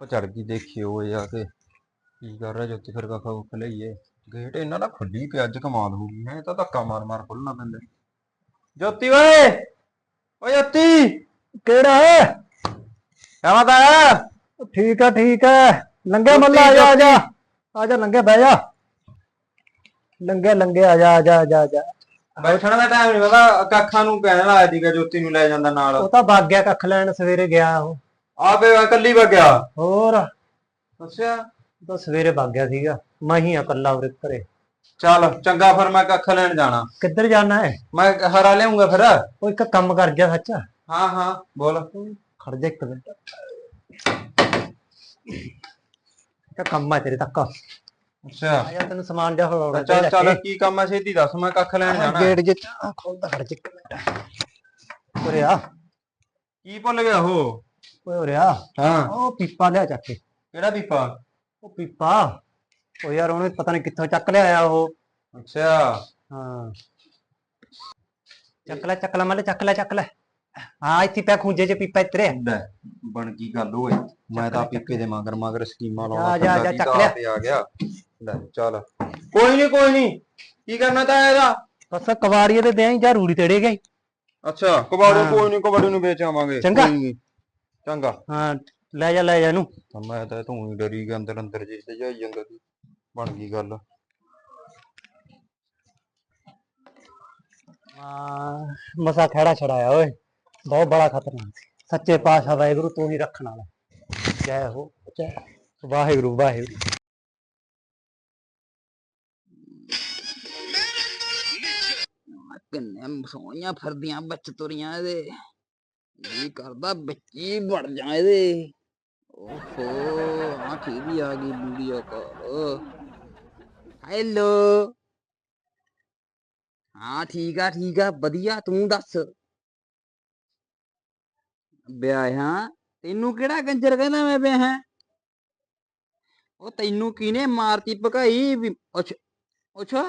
ਉਹ ਚੜ ਗਈ ਦੇਖੀ ਉਹ ਜਾ ਕੇ ਕੀ ਕਰ ਰਿਹਾ ਜੋਤੀ ਫਿਰ ਕੱਖਾ ਕੁੱਖ ਲਈਏ ਗੇਟ ਇਹਨਾਂ ਦਾ ਖੁੱਲੀ ਪਿਆ ਅੱਜ ਕਮਾਲ ਹੋ ਗਈ ਹੈ ਇਹ ਤਾਂ ਧੱਕਾ ਮਾਰ ਮਾਰ ਖੁੱਲਣਾ ਪੈਂਦਾ। ਜੋਤੀ ਓਏ! ਓਏ ਜੋਤੀ! ਕਿਹੜਾ ਹੈ ਕਿਵੇਂ ਹੈ ਠੀਕ ਆ ਠੀਕ ਹੈ ਲੰਗੇ ਮੱਲਾ ਆ ਜਾ ਆ ਜਾ। ਆ ਜਾ ਲੰਗੇ ਬਹਿ ਜਾ। ਲੰਗੇ ਲੰਗੇ ਆ ਜਾ ਆ ਜਾ ਆ ਜਾ ਆ ਜਾ। ਬੈਠਣ ਦਾ ਟਾਈਮ ਨਹੀਂ ਪਤਾ ਕੱਖਾਂ ਨੂੰ ਕਹਿਣ ਲਾਇਆ ਸੀਗਾ ਜੋਤੀ ਨੂੰ ਲੈ ਜਾਂਦਾ ਨਾਲ। ਉਹ ਤਾਂ ਭੱਗ ਗਿਆ ਕੱਖ ਲੈਣ ਸਵੇਰੇ ਗਿਆ ਉਹ। ਆਪੇ ਇਕੱਲੀ ਵਗਿਆ ਹੋਰ? ਅੱਛਾ। ਤਾਂ ਸਵੇਰੇ ਭੱਗ ਗਿਆ ਸੀਗਾ। ਮੈਂ ਹੀ ਆ ਇਕੱਲਾ ਉਰੇ ਘਰੇ। ਚੱਲ ਚੰਗਾ ਫਿਰ ਮੈਂ ਕੱਖ ਲੈਣ ਜਾਣਾ। ਕਿੱਧਰ ਜਾਣਾ ਹੈ? ਮੈਂ ਹਰਾ ਲਿਆਉਂਗਾ ਫਿਰ। ਉਹ ਇੱਕ ਕੰਮ ਕਰ ਗਿਆ ਸੱਚ। ਹਾਂ ਹਾਂ ਬੋਲ। ਖੜ ਜਾ ਇੱਕ ਮਿੰਟ। ਕਿਆ ਕੰਮ ਹੈ ਤੇਰੇ ਤੱਕ। ਆ ਅੱਛਾ ਜਾ ਤੈਨੂੰ ਸਮਾਨ ਜਾ ਫੜਾਉਣਾ ਚੱਲ ਚੱਲ ਕੀ ਕੰਮ ਐ ਛੇਤੀ ਦੱਸ ਮੈਂ ਕੱਖ ਲੈਣ ਜਾਣਾ ਗੇਟ ਜੇ ਖੋਲਦਾ ਖੜ ਜਾ ਇੱਕ ਮਿੰਟ। ਉਰੇ ਆ। ਕੀ ਭੁੱਲ ਗਿਆ ਉਹ? ਓਏ ਉਰੇ ਆ ਹਾਂ। ਉਹ ਪੀਪਾ ਲਿਆ ਚੱਕ ਕੇ। ਕਿਹੜਾ ਪੀਪਾ? ਉਹ ਪੀਪਾ। ਉਹ ਯਾਰ ਉਹਨੇ ਪਤਾ ਨਹੀਂ ਕਿੱਥੋਂ ਚੱਕ ਲਿਆਇਆ ਉਹ। ਅੱਛਾ। ਹਾਂ। ਚੱਕ ਲੈ ਚੱਕ ਲੈ ਮੱਲੇ ਚੱਕ ਲੈ ਚੱਕ ਲੈ। ਹਾਂ ਇੱਥੇ ਪਿਆ ਖੂੰਜੇ ਚ ਪੀਪਾ ਇਤਰੇ ਲੈ ਬਣ ਗਈ ਗੱਲ ਓਏ। ਮੈਂ ਤਾਂ ਪੀਪੇ ਦੇ ਮਗਰ ਮਗਰ ਸਕੀਮਾਂ ਲਾਉਣਾ ਜਾ, ਜਾ, ਚੱਕ ਲਿਆ। ਆ ਗਿਆ। ਲੈ ਚੱਲ। ਕੋਈ ਨਹੀਂ ਕੋਈ ਨਹੀਂ ਕੀ ਕਰਨਾ ਤਾਂ ਇਹਦਾ? ਬਸ ਕਵਾੜੀਏ ਤੇ ਦੇਂ ਜਾਂ ਰੂੜੀ ਤੇੜੇ ਗਈ ਅੱਛਾ ਕਬਾੜੂ ਹਾਂ। ਕੋਈ ਨਹੀਂ ਕਬਾੜੂ ਨੂੰ ਵੇਚ ਆਵਾਂਗੇ। ਚੰਗਾ। ਚੰਗਾ। ਹਾਂ ਲੈ ਜਾ ਲੈ ਜਾ ਇਹਨੂੰ। ਤਾਂ ਮੈਂ ਤਾਂ ਤੂੰ ਹੀ ਡਰੀ ਗਿਆ ਅੰਦਰ ਅੰਦਰ ਜੇ ਤੇ ਜਾਈ ਜਾਂਦਾ ਸੀ। ਬਣ ਗਈ ਗੱਲ। ਹਾਂ ਮਸਾ ਖੜਾ ਛੜਾਇਆ ਓਏ। ਬਹੁਤ ਬੜਾ ਖਤਰਨਾਕ ਸੀ। ਸੱਚੇ ਪਾਤਸ਼ਾਹ ਵਾਹਿਗੁਰੂ ਤੂੰ ਹੀ ਰੱਖਣ ਵਾਲਾ। ਜੈ ਹੋ ਜੈ ਵਾਹਿਗੁਰੂ ਵਾਹਿਗੁਰੂ। ਕਿੰਨੇ ਸੋਹਣੀਆਂ ਫਿਰਦੀਆਂ ਵਿੱਚ ਤੁਰੀਆਂ ਇਹਦੇ। ਜੀ ਕਰਦਾ ਵਿੱਚ ਹੀ ਵੜ ਜਾ ਇਹਦੇ। ਓਹੋ ਆ ਕੀ ਵੀ ਆ ਗਈ ਵੀਡੀਓ ਕਾਲ ਹੈਲੋ ਹਾਂ, ਠੀਕ ਆ ਠੀਕ ਆ, ਵਧੀਆ, ਤੂੰ ਦੱਸ। ਵਿਆਹ ਤੈਨੂੰ ਕਿਹੜਾ ਗੰਜਰ ਕਹਿੰਦਾ ਮੈਂ ਵਿਆਹ ਉਹ ਤੈਨੂੰ ਕਿਹਨੇ ਮਾਰਤੀ, ਭਕਾਈ? ਅੱਛਾ ਅੱਛਾ।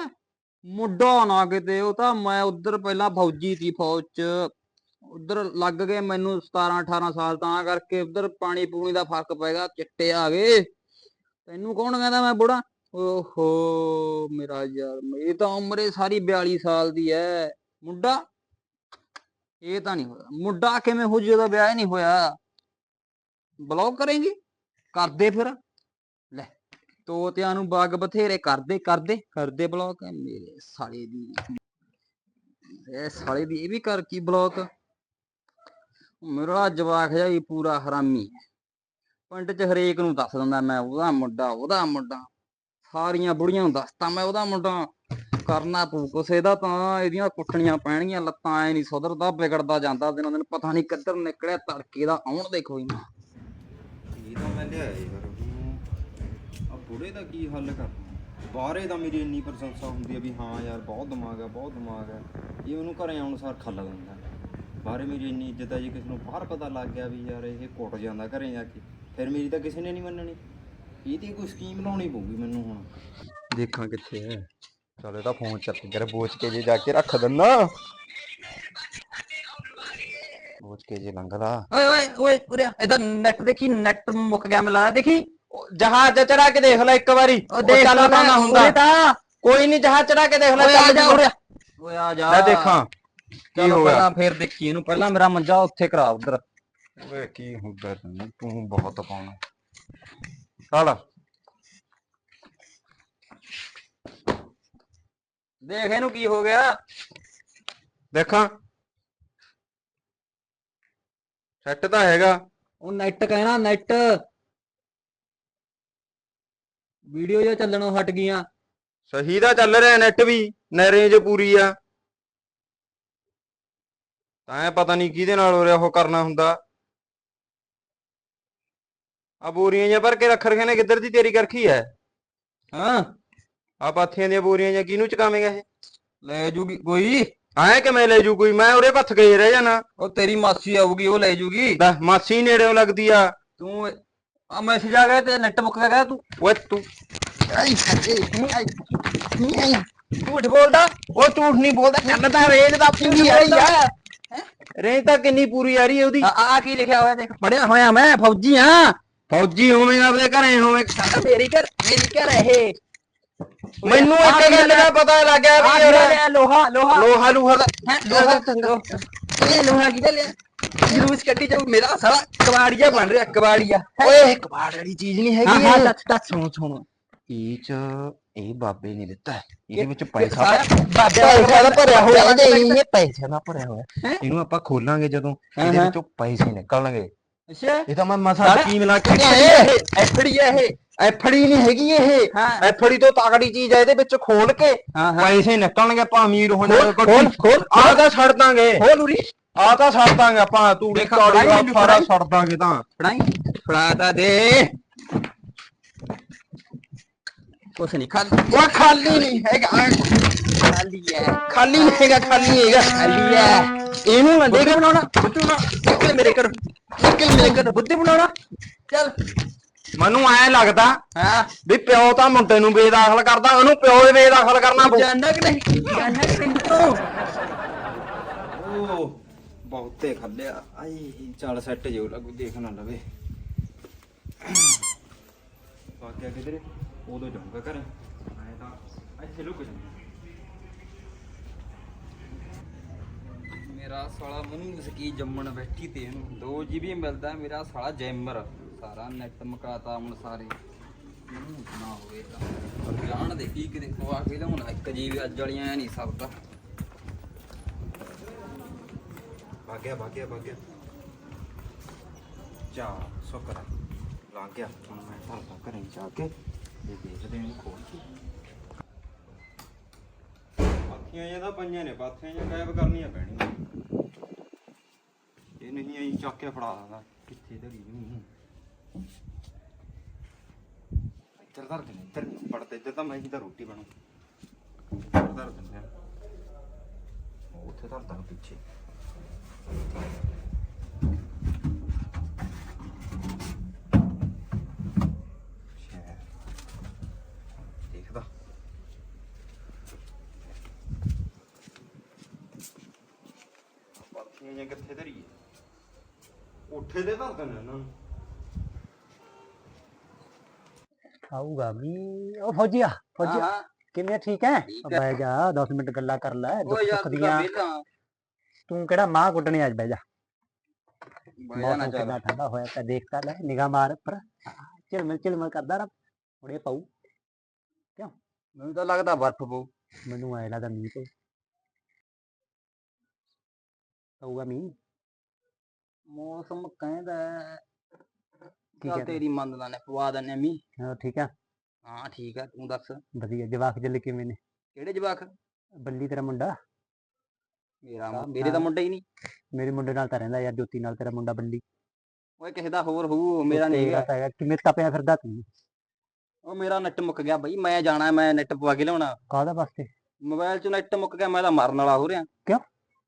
ਮੁੰਡਾ ਨਾ ਕਿਤੇ, ਉਹ ਤਾਂ ਮੈਂ ਉਧਰ ਪਹਿਲਾਂ ਫੌਜੀ ਸੀ, ਫੌਜ ਚ। ਉਧਰ ਲੱਗ ਗਏ ਮੈਨੂੰ 17 18 ਸਾਲ, ਤਾਂ ਕਰਕੇ ਉਧਰ ਪਾਣੀ ਪੂਣੀ ਦਾ ਫ਼ਰਕ ਪੈ ਗਿਆ, ਚਿੱਟੇ ਆ ਗਏ। ਤੈਨੂੰ ਕੌਣ ਕਹਿੰਦਾ ਮੈਂ ਬੁੜਾ? ਓਹੋ, ਮੇਰਾ ਯਾਰ ਮੇਰੀ ਤਾਂ ਉਮਰ ਹੀ ਸਾਰੀ 42 ਸਾਲ ਦੀ ਐ। ਮੁੰਡਾ? ਇਹ ਤਾਂ ਨਹੀਂ ਹੋਇਆ। ਮੁੰਡਾ ਕਿਵੇਂ ਹੋ ਜਦੋਂ ਵਿਆਹ ਹੀ ਨਹੀਂ ਹੋਇਆ? ਬਲੌਕ ਕਰੇਂਗੀ? ਕਰਦੇ ਫਿਰ। ਲੈ, ਤੋਤਿਆਂ ਨੂੰ ਬਾਗ ਬਥੇਰੇ ਕਰਦੇ ਕਰਦੇ ਕਰਦੇ ਬਲੌਕ ਮੇਰੇ ਸਾਲੇ ਦੀ ਇਹ ਸਾਲੇ ਦੀ ਇਹ ਵੀ ਕਰ ਕੀ ਬਲੌਕ ਮੇਰਾ ਜਵਾਕ ਜਿਹਾ ਹੀ ਪੂਰਾ ਹਰਾਮੀ ਪਿੰਡ 'ਚ ਹਰੇਕ ਨੂੰ ਦੱਸ ਦਿੰਦਾ ਮੈਂ ਉਹਦਾ ਮੁੰਡਾ ਉਹਦਾ ਮੁੰਡਾ। ਸਾਰੀਆਂ ਬੁੜੀਆਂ ਨੂੰ ਦੱਸਤਾ ਮੈਂ ਉਹਦਾ ਮੁੰਡਾ। ਕਰਨਾ ਪਊ ਕੁਛ, ਇਹਦਾ ਤਾਂ ਇਹਦੀਆਂ ਕੁੱਟਣੀਆਂ ਪੈਣਗੀਆਂ, ਲੱਤਾਂ ਐ ਨਹੀਂ ਸੁਧਰਦਾ, ਵਿਗੜਦਾ ਜਾਂਦਾ, ਦਿਨੋਂ ਦਿਨ ਪਤਾ ਨਹੀਂ ਕਿੱਧਰ ਨਿਕਲਿਆ, ਤੜਕੇ ਦਾ ਆਉਣ ਦੇ ਕੋਈ ਨਾ ਇਹ ਤਾਂ ਮੈਂ ਲਿਆਇਆ ਯਾਰ ਆ ਬੁੜੇ ਦਾ ਕੀ ਹੱਲ ਕਰਨਾ? ਬਾਹਰੇ ਦਾ ਮੇਰੀ ਇੰਨੀ ਪ੍ਰਸ਼ੰਸਾ ਹੁੰਦੀ ਆ ਵੀ ਹਾਂ ਯਾਰ, ਬਹੁਤ ਦਿਮਾਗ ਆ, ਬਹੁਤ ਦਿਮਾਗ ਆ। ਇਹ ਉਹਨੂੰ ਘਰੇ ਆਉਣ ਸਾਰ ਖੱਲ ਦਿੰਦਾ। ਬਾਹਰੇ ਮੇਰੀ ਇੰਨੀ ਇੱਜ਼ਤ ਆ ਜੇ ਕਿਸੇ ਨੂੰ ਬਾਹਰ ਪਤਾ ਲੱਗ ਗਿਆ ਵੀ ਯਾਰ ਇਹ ਕੁੱਟ ਜਾਂਦਾ ਘਰੇ ਜਾ ਕੇ। ਫਿਰ ਮੇਰੀ ਤਾਂ ਕਿਸੇ ਨੇ ਨਹੀਂ ਮੰਨਣੀ। ਇਹਦੀ ਕੋਈ ਸਕੀਮ ਲਾਉਣੀ ਪਊਗੀ ਮੈਨੂੰ ਹੁਣ। ਦੇਖਾਂ ਕਿੱਥੇ ਹੈ ਚੱਲ ਇਹਦਾ ਫੋਨ ਚੱਕ ਕੇ ਬੋਚ ਕੇ ਜੇ ਜਾ ਕੇ ਰੱਖ ਦਿੰਨਾ। ਬੋਚ ਕੇ ਜੇ ਲੰਘਦਾ। ਓਏ ਓਏ ਓਏ ਉਰੇ ਇਹਦਾ ਨੈਟ ਦੇਖੀ ਨੈਟ ਮੁੱਕ ਗਿਆ ਲੱਗਦਾ। ਦੇਖੀ ਜਹਾਜ਼ ਚੜਾ ਕੇ ਦੇਖ ਲੈ ਇੱਕ ਵਾਰੀ। ਉਹ ਦੇਖ ਚੱਲ ਲੈ ਪਾਉਂਦਾ ਹੁੰਦਾ। ਕੋਈ ਨਹੀਂ ਜਹਾਜ਼ ਚੜਾ ਕੇ ਦੇਖ ਲੈ ਓਏ ਆ ਚੱਲ ਜਾ ਜੂਗਾ। ਉਰੇ। ਓਏ ਆ ਜਾ ਲੈ ਦੇਖਾਂ। ਕੀ ਹੋ ਗਿਆ? ਪਹਿਲਾਂ ਫੇਰ ਦੇਖੀ ਇਹਨੂੰ। ਪਹਿਲਾਂ ਮੇਰਾ ਮੰਜਾ ਉੱਥੇ ਕਰਾ ਉਧਰ। ਓਏ ਕੀ ਹੁੰਦਾ ਤੈਨੂੰ? ਤੂੰ ਬਹੁਤ ਪਾਉਣਾ। ਚੱਲ। ਦੇਖ ਇਹਨੂੰ ਕੀ ਹੋ ਗਿਆ। ਦੇਖਾਂ। ਸੈੱਟ ਤਾਂ ਹੈਗਾ। ਉਹ ਨੈਟ ਕਹਿਣਾ ਨੈਟ। ਵੀਡੀਓ ਜੋ ਚੱਲਣੋਂ ਹਟ ਗਈਆਂ। ਸਹੀ ਦਾ ਚੱਲ ਰਿਹਾ ਨੈਟ ਵੀ। ਨਾ ਰੇਂਜ ਪੂਰੀ ਆ। ਤਾਂ ਇਹ ਪਤਾ ਨਹੀਂ ਕਿਹਦੇ ਨਾਲ ਹੋ ਰਿਹਾ ਉਹ ਕਰਨਾ ਹੁੰਦਾ। ਆ ਬੋਰੀਆਂ ਜਿਹਾ ਭਰ ਕੇ ਰੱਖ ਰਖੇ ਨੇ ਕਿੱਧਰ ਦੀ ਤੇਰੀ ਕਰਖੀ ਹੈ ਹਾਂ? ਆ ਪਾਥੀਆਂ ਦੀਆਂ ਬੋਰੀਆਂ ਜਾਂ ਕਿਹਨੂੰ ਚਕਾਵੇਂਗਾ ਇਹ? ਲੈ ਜੂਗੀ ਕੋਈ? ਐ ਕਿਵੇਂ ਲੈ ਜੂ ਕੋਈ? ਮੈਂ ਉਰੇ ਪੱਥ ਗਏ ਰਹਿ ਜਾਣਾ। ਉਹ ਤੇਰੀ ਮਾਸੀ ਆਊਗੀ ਉਹ ਲੈ ਜੂਗੀ। ਲੈ ਮਾਸੀ ਨੇੜਿਓਂ ਲੱਗਦੀ ਆ। ਤੂੰ ਆ ਮੈਸੇਜ ਆ ਗਿਆ ਤੇ ਨੈਟ ਮੁੱਕ ਗਿਆ ਤੂੰ। ਓਏ ਤੂੰ ਆਈ ਨਹੀਂ ਆਈ ਨਹੀਂ ਆਈ ਝੂਠ ਬੋਲਦਾ? ਉਹ ਝੂਠ ਨਹੀਂ ਬੋਲਦਾ ਕੰਨ ਤਾਂ ਰੇਂਜ ਦਾ ਪੂਰੀ ਆਈ ਆ। ਰੇਂਜ ਤਾਂ ਕਿੰਨੀ ਪੂਰੀ ਆ ਰਹੀ ਹੈ ਉਹਦੀ। ਆ ਕੀ ਲਿਖਿਆ ਹੋਇਆ ਦੇਖ। ਪੜਿਆ ਹੋਇਆ ਮੈਂ ਫੌਜੀ ਆ ਫੌਜੀ ਹੋਵੇਂਗਾ ਆਪਣੇ ਘਰੇ ਹੋਵੇਂ ਮੇਰੀ ਘਰ ਮੇਰੀ ਘਰ ਇਹ। ਮੈਨੂੰ ਇੱਕ ਗੱਲ ਦਾ ਪਤਾ ਲੱਗ ਗਿਆ ਵੀ ਯਾਰ ਲੋਹਾ ਲੋਹਾ। ਲੋਹਾ ਲੂਹਾ ਹੈਂ, ਲੋਹਾ ਇਹ ਲੋਹਾ ਕਿਹਦਾ ਲਿਆ ਜਰੂਸ ਕੱਢੀ ਜਾਊ। ਮੇਰਾ ਸਾਲਾ ਕਬਾੜੀਆ ਬਣ ਰਿਹਾ ਕਬਾੜੀਆ। ਓਏ ਕਬਾੜ ਵਾਲੀ ਚੀਜ਼ ਨਹੀਂ ਹਾਂ ਹੈਗੀ ਹਾਂ ਇਹ। ਦੱਸ ਦੱਸ ਸੁਣ ਸੁਣ। ਇਹ ਚ ਇਹ ਬਾਬੇ ਨੇ ਦਿੱਤਾ ਹੈ। ਇਹਦੇ ਵਿੱਚ ਪੈਸਾ ਬਾਬੇ ਪੈਸਾ ਦਾ ਭਰਿਆ ਹੋਇਆ ਦਾ ਇਹ ਪੈਸੇ ਦਾ ਭਰਿਆ ਹੋਇਆ। ਹੈਂ? ਇਹਨੂੰ ਆਪਾਂ ਖੋਲਾਂਗੇ ਜਦੋਂ ਹਾਂ, ਇਹਦੇ ਹਾਂ। ਵਿੱਚੋਂ ਪੈਸੇ ਨਿਕਲਣਗੇ। ਅੱਛਾ। ਇਹ ਤਾਂ ਮੈਂ ਮਸਾ ਸਾਰਾ- ਸਕੀਮ ਲਾ ਕੇ ਇਹ ਐਫੜੀ ਹੈ ਇਹ। ਐਫੜੀ ਨਹੀਂ ਹੈਗੀ ਇਹ। ਹਾਂ। ਐਫੜੀ ਤੋਂ ਤਾਕੜੀ ਚੀਜ਼ ਹੈ ਇਹਦੇ ਵਿੱਚ ਖੋਲ ਕੇ ਹਾਂ ਹਾਂ। ਪੈਸੇ ਨਿਕਲਣਗੇ ਆਪਾਂ ਅਮੀਰ ਹੋ ਜਾਵਾਂਗੇ ਖੋਲ ਖੋਲ। ਆਹ ਤਾਂ ਛੱਡ ਦਾਂਗੇ। ਖੋਲ ਉਰੀ। ਆਹ ਤਾਂ ਛੱਡ ਦਾਂਗੇ ਆਪਾਂ। ਤੂੜੀ ਦੇਖ, ਕਾੜੀ ਫੜਾਈ ਦਾ ਮੈਨੂੰ, ਸਾਰਾ ਫੜਾਈ। ਛੱਡ ਦਾਂਗੇ ਤਾਂ। ਫੜਾਈ। ਫੜਾ ਤਾਂ ਦੇ। ਕੁਛ ਨਹੀਂ ਖਾਲੀ ਉਹ ਖਾਲੀ ਨਹੀਂ ਹੈਗਾ ਖਾਲੀ ਹੈ ਖਾਲੀ ਨਹੀਂ ਹੈਗਾ ਖਾਲੀ ਹੈਗਾ ਖਾਲੀ ਹੈ ਇਹਨੂੰ ਨਾ ਦੇਖ ਬਣਾਉਣਾ ਬੁੱਧੀ ਬਣਾਉਣਾ ਨਿਕਲ ਮੇਰੇ ਘਰ ਨਿਕਲ ਮੇਰੇ ਘਰ ਬੁੱਧੀ ਬਣਾਉਣਾ ਚੱਲ। ਮੈਨੂੰ ਐ ਲੱਗਦਾ ਹਾਂ ਵੀ ਪਿਓ ਤਾਂ ਮੁੰਡੇ ਨੂੰ ਬੇਦਾਖਲ ਕਰਦਾ ਉਹਨੂੰ ਪਿਓ ਦੇ ਬੇਦਾਖਲ ਕਰਨਾ ਪਊ ਜਾਨਣਾ ਕਿ ਨਹੀਂ ਜਾਨਣਾ ਕਿ ਨਹੀਂ ਤੂੰ ਓ ਬਹੁਤੇ ਖੱਲਿਆ ਆਈ ਚੱਲ ਸੈੱਟ ਜਿਉ ਲੱਗੂ ਦੇਖ ਨਾ ਲਵੇ ਬਾਕਿਆ ਕਿਧਰੇ ਉਦੋਂ ਜਾਊਂਗਾ ਘਰੇ ਮੈਂ ਤਾਂ ਇੱਥੇ ਲੁਕ ਜਾਂਦਾ ਮੇਰਾ ਸਾਲਾ ਮਨੂੰ ਸਕੀ ਜੰਮਣ ਬੈਠੀ ਤੇ ਇਹਨੂੰ 2 ਜੀਬੀ ਮਿਲਦਾ ਮੇਰਾ ਸਾਲਾ ਜੈਮਰ। ਸਾਰਾ ਨੈਟ ਮਕਾਤਾ ਹੁਣ ਸਾਰੇ। ਮਨੂੰ ਨਾ ਹੋਵੇ ਤਾਂ। ਜਾਣ ਦੇ ਕੀ ਕਿਤੇ ਖਵਾ ਕੇ ਲਿਆਉਣਾ 1 ਜੀਬੀ ਅੱਜ ਵਾਲੀਆਂ ਐ ਨਹੀਂ ਸਰਦਾ ਬਾਗਿਆ ਬਾਗਿਆ ਬਾਗਿਆ ਚਾ ਸ਼ੁਕਰ ਲੰਘ ਗਿਆ। ਹੁਣ ਮੈਂ ਘਰੇ ਜਾ ਕੇ। ਇਹ ਦੇਖਦੇ ਨੇ ਖੋਲ ਕੇ। ਪਾਥੀਆਂ ਜਾਂ ਤਾਂ ਪਈਆਂ ਨੇ ਪਾਥੀਆਂ ਜਾਂ ਗਾਇਬ ਕਰਨੀਆਂ ਪੈਣੀਆਂ। ਇਹ ਨਹੀਂ ਐਂ ਚੱਕ ਕੇ ਫੜਾ ਦਾਂਗਾ ਕਿੱਥੇ ਧਰੀ ਨੂੰ ਇੱਧਰ ਧਰ ਦੇ ਇੱਧਰ ਪੜਦੇ ਇੱਧਰ ਤਾਂ ਮੈਂ ਹੀ ਤਾਂ ਰੋਟੀ ਬਣੂ। ਇੱਧਰ ਧਰ ਦਿੰਦੇ ਉੱਥੇ ਧਰਦਾ ਪਿੱਛੇ ਸ਼ਹਿਰ ਦੇਖਦਾ ਪਾਥੀਆਂ ਜਾਂ ਕਿੱਥੇ ਧਰੀਏ? ਉੱਠੇ ਦੇ ਧਰ ਦਿੰਦੇ ਇਹਨਾਂ ਨੂੰ। ਆਊਗਾ ਵੀ ਉਹ ਫੌਜੀਆ ਫੌਜੀਆ ਹਾਂ ਕਿਵੇਂ ਆ, ਠੀਕ ਹੈ? ਠੀਕ ਬਹਿ ਜਾ 10 ਮਿੰਟ ਗੱਲਾਂ ਕਰ ਲੈ ਉਹ ਦੁੱਖ ਯਾਰ ਸੁੱਖ ਤੂੰ ਦੀਆਂ। ਵੇਲਾ। ਤੂੰ ਕਿਹੜਾ ਮਾਂ ਕੁੱਟਣੇ ਅੱਜ ਬਹਿ ਜਾ। ਬਾਇਆ ਨਾ ਮੌਸਮ ਚੱਲ। ਕਿੰਨਾ ਠੰਡਾ ਹੋਇਆ ਤਾਂ ਦੇਖਤਾ ਲੈ ਨਿਗਾਹ ਮਾਰ ਉੱਪਰ। ਝਿਲਮਿਲ ਝਿਲਮਿਲ ਕਰਦਾ ਨਾ ਹੁਣੇ ਪਾਉ ਮੈਨੂੰ ਤਾਂ ਲੱਗਦਾ ਬਰਫ ਪਊ। ਮੈਨੂੰ ਐ ਲੱਗਦਾ ਮੀਂਹ ਪਊ। ਪਊਗਾ ਮੀਂਹ? ਮੌਸਮ ਕਹਿੰਦਾ ਕੀ ਚੱਲ ਕਹਿੰਦਾ? ਤੇਰੀ ਮੰਨਦਾ ਨੇ ਪਵਾ ਦਿੰਨੇ ਮੀ ਹਾਂ ਠੀਕ ਆ? ਹਾਂ ਠੀਕ ਆ ਤੂੰ ਦੱਸ। ਵਧੀਆ ਜਵਾਕ ਜੱਲੇ ਕਿਵੇਂ ਨੇ? ਕਿਹੜੇ ਜਵਾਕ? ਬੱਲੀ ਤੇਰਾ ਮੁੰਡਾ? ਮੇਰਾ ਹਾਂ, ਮੇਰੇ ਤਾਂ ਹਾਂ। ਮੁੰਡਾ ਹੀ ਨਹੀਂ। ਮੇਰੇ ਮੁੰਡੇ ਨਾਲ ਤਾਂ ਰਹਿੰਦਾ ਯਾਰ ਜੋਤੀ ਨਾਲ ਤੇਰਾ ਮੁੰਡਾ ਬੱਲੀ। ਓਏ ਕਿਸੇ ਦਾ ਹੋਰ ਹੋਊ ਮੇਰਾ ਨਹੀਂ ਹੈਗਾ। ਤਾਂ ਹੈਗਾ ਕਿਵੇਂ ਤਪਿਆ ਫਿਰਦਾ ਤੂੰ? ਉਹ ਮੇਰਾ ਨੈਟ ਮੁੱਕ ਗਿਆ ਬਈ ਮੈਂ ਜਾਣਾ ਮੈਂ ਨੈਟ ਪਵਾ ਕੇ ਲਿਆਉਣਾ। ਕਾਹਦਾ ਵਾਸਤੇ? ਮੋਬਾਈਲ 'ਚ ਨੈਟ ਮੁੱਕ ਗਿਆ ਮੈਂ ਤਾਂ ਮਰਨ ਵਾਲਾ ਹੋ ਰਿਹਾ। ਕਿਉਂ?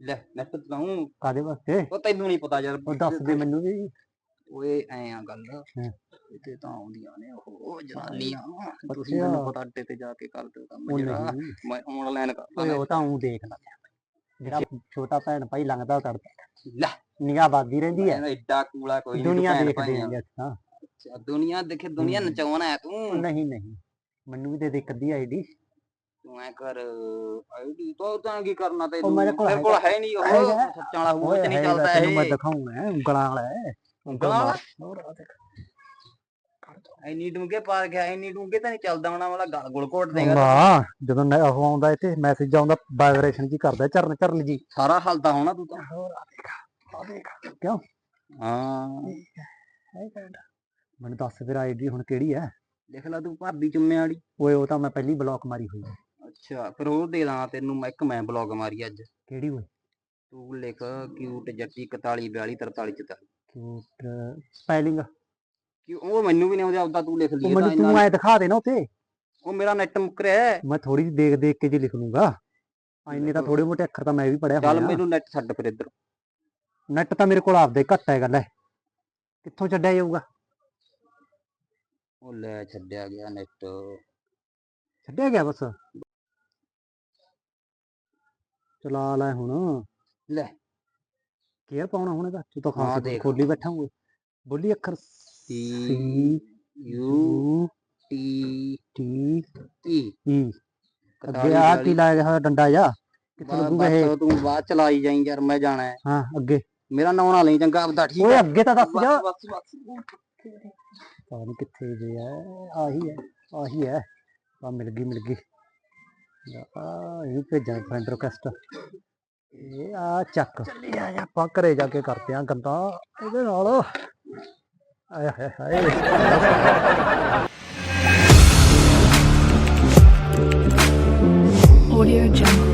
ਲੈ ਨੈਟ ਤਾਂ ਹੂੰ ਕਾਹਦੇ ਵਾਸਤੇ? ਉਹ ਤੈਨੂੰ ਨਹੀਂ ਪਤਾ ਯਾਰ ਉਹ ਦੱਸ ਦੇ ਮੈਨੂੰ ਵੀ। ਓਏ ਐ ਆ ਗੱਲ। ਹਾਂ। ਇੱਥੇ ਤਾਂ ਆਉਂਦੀਆਂ ਨੇ ਉਹ ਜਨਾਨੀਆਂ। ਤੁਸੀਂ। ਮੈਨੂੰ ਪਤਾ ਅੱਡੇ ਤੇ ਜਾ ਕੇ ਕਰ ਦਿਓ ਕੰਮ ਜਿਹੜਾ ਮੈਂ ਆਨਲਾਈਨ ਕਰ ਓਏ ਉਹ ਤਾਂ ਉਹ ਦੇਖ ਲੈ। ਜਿਹੜਾ ਛੋਟਾ ਭੈਣ ਭਾਈ ਲੰਘਦਾ ਕਰਦਾ ਲੈ। ਨਿਗਾਹ ਵੱਧਦੀ ਰਹਿੰਦੀ ਹੈ ਮੈਂ ਐਡਾ ਕੂਲਾ ਕੋਈ ਦੁਨੀਆ ਤੂੰ ਦੇਖਦੇ। ਆਂ। ਅੱਛਾ ਦੁਨੀਆ ਦੇਖੇ ਦੁਨੀਆ ਹੂੰ। ਨਚਾਉਣਾ ਹੈ ਤੂੰ। ਨਹੀਂ ਨਹੀਂ। ਮੈਨੂੰ ਵੀ ਦੇ ਦੇ ਇੱਕ ਅੱਧੀ ਆਈਡੀ ਤੂੰ ਐ ਕਰ ਆਈਡੀ ਤੋਂ ਤਾਂ ਕੀ ਕਰਨਾ ਤੇ ਉਹ ਮੇਰੇ ਕੋਲ ਹੈ ਨਹੀਂ ਉਹ। ਸੱਚਾਂ ਵਾਲਾ ਹੂੰ ਓਏ ਚ ਨਹੀਂ ਚੱਲਦਾ ਤੈਨੂੰ ਮੈਂ ਇਹ। ਦਿਖਾਉਂਗਾ ਉਂਗਲਾਂ ਵਾਲਾ ਹੈ। ਉਂਗਲਾਂ ਵਾਲਾ? ਐਨੀ ਡੂੰਗੇ ਪਾ ਗਿਆ ਐਨੀ ਡੂੰਗੇ ਤਾਂ ਨਹੀਂ ਚੱਲਦਾ ਹੋਣਾ ਵਾਲਾ ਗਲ ਗੁਲ ਘੋਟ ਦੇਗਾ। ਵਾਹ ਜਦੋਂ ਨਾ ਉਹ ਆਉਂਦਾ ਇੱਥੇ ਮੈਸੇਜ ਆਉਂਦਾ ਵਾਈਬ੍ਰੇਸ਼ਨ ਜੀ ਕਰਦਾ ਚਰਨ ਚਰਨ ਜੀ। ਸਾਰਾ ਹਲਦਾ ਹੋਣਾ ਤੂੰ ਤਾਂ। ਹੋਰ ਆ ਦੇਖ ਆ ਦੇਖ ਕਿਉਂ? ਹਾਂ। ਹੈ ਕਹਿੰਦਾ ਮੈਨੂੰ ਦੱਸ ਫਿਰ ਆਈਡੀ ਹੁਣ ਕਿਹੜੀ ਹੈ? ਦੇਖ ਲੈ ਤੂੰ ਭਾਬੀ ਚੁੰਮੇ ਵਾਲੀ। ਓਏ ਉਹ ਤਾਂ ਮੈਂ ਪਹਿਲੀ ਬਲੌਕ ਮਾਰੀ ਹੋਈ ਹੈ। ਅੱਛਾ ਫਿਰ ਹੋਰ ਦੇ ਦਾਂ ਤੈਨੂੰ ਮੈਂ ਇੱਕ ਮੈਂ ਬਲੌਗ ਮਾਰੀ ਅੱਜ। ਕਿਹੜੀ ਓਏ? ਤੂੰ ਲਿਖ ਕਿਊਟ ਜੱਟੀ 41 42 43 44 ਕਿਊਟ ਸਪੈਲਿੰਗ ਕਿ ਉਹ ਮੈਨੂੰ ਵੀ ਨਹੀਂ ਆਉਂਦਾ ਆਪਦਾ ਤੂੰ ਲਿਖ ਉਹ ਲਈ ਮੈਨੂੰ ਤੂੰ ਐ ਦਿਖਾ ਦੇ ਨਾ ਉੱਤੇ ਉਹ ਮੇਰਾ ਨੈਟ ਮੁੱਕ ਰਿਹਾ ਹੈ। ਮੈਂ ਥੋੜੀ ਜਿਹੀ ਦੇਖ ਦੇਖ ਕੇ ਜੀ ਲਿਖ ਲੂੰਗਾ। ਇੰਨੇ ਤਾਂ ਥੋੜੇ ਮੋਟੇ ਅੱਖਰ ਤਾਂ ਮੈਂ ਵੀ ਪੜਿਆ ਚੱਲ ਹੋਇਆ। ਮੈਨੂੰ ਨੈਟ ਛੱਡ ਫਿਰ ਇੱਧਰ। ਨੈਟ ਤਾਂ ਮੇਰੇ ਕੋਲ ਆਪਦੇ ਘੱਟ ਹੈ ਗੱਲ ਹੈ ਕਿੱਥੋਂ ਛੱਡਿਆ ਜਾਊਗਾ? ਉਹ ਲੈ ਛੱਡਿਆ ਗਿਆ ਨੈਟ ਛੱਡਿਆ ਗਿਆ ਬਸ। ਚਲਾ ਲੈ ਹੁਣ। ਲੈ। ਕੇਅਰ ਪਾਉਣਾ ਹੁਣ ਇਹਦਾ? ਤੂੰ ਤਾਂ ਹਾਂ, ਖਾਸ ਦੇਖ। ਖੋਲੀ ਬੈਠਾ ਹੋਏ ਬੋਲੀ ਅੱਖਰ C C U U T T. E E ਅੱਗੇ ਆ ਕੀ ਲਾਇਆ ਹੋਇਆ ਡੰਡਾ ਜਾ ਕਿੱਥੇ ਲੱਗੂਗਾ ਇਹ? ਬਸ ਤੂੰ ਬਾਅਦ ਚਲਾਈ ਜਾਈਂ ਯਾਰ ਮੈਂ ਜਾਣਾ ਹੈ। ਹਾਂ ਅੱਗੇ। ਮੇਰਾ ਨਾਂ ਨਾ ਲਈ ਚੰਗਾ ਆਪਦਾ ਠੀਕ ਓਏ ਹੈ। ਅੱਗੇ ਤਾਂ ਦੱਸ ਜਾ। ਬਸ ਬਸ ਪਤਾ ਨਹੀਂ ਕਿੱਥੇ ਜੇ ਹੈ ਆਹੀ ਹੈ ਆਹੀ ਹੈ। ਆ ਮਿਲ ਗਈ ਮਿਲ ਗਈ। ਆ ਇਹ ਭੇਜਾਂ ਫਰੈਂਡ ਰਿਕੁਐਸਟ ਇਹ ਆ ਚੱਕ। ਚੱਲੀ ਆ ਜਾ। ਆਪਾਂ ਘਰੇ ਜਾ ਕੇ ਕਰਦੇ ਆ ਗੰਦਾ। ਇਹਦੇ ਨਾਲ ਆਏ ਹਾਏ ਹਾਏ। Audio Jungle.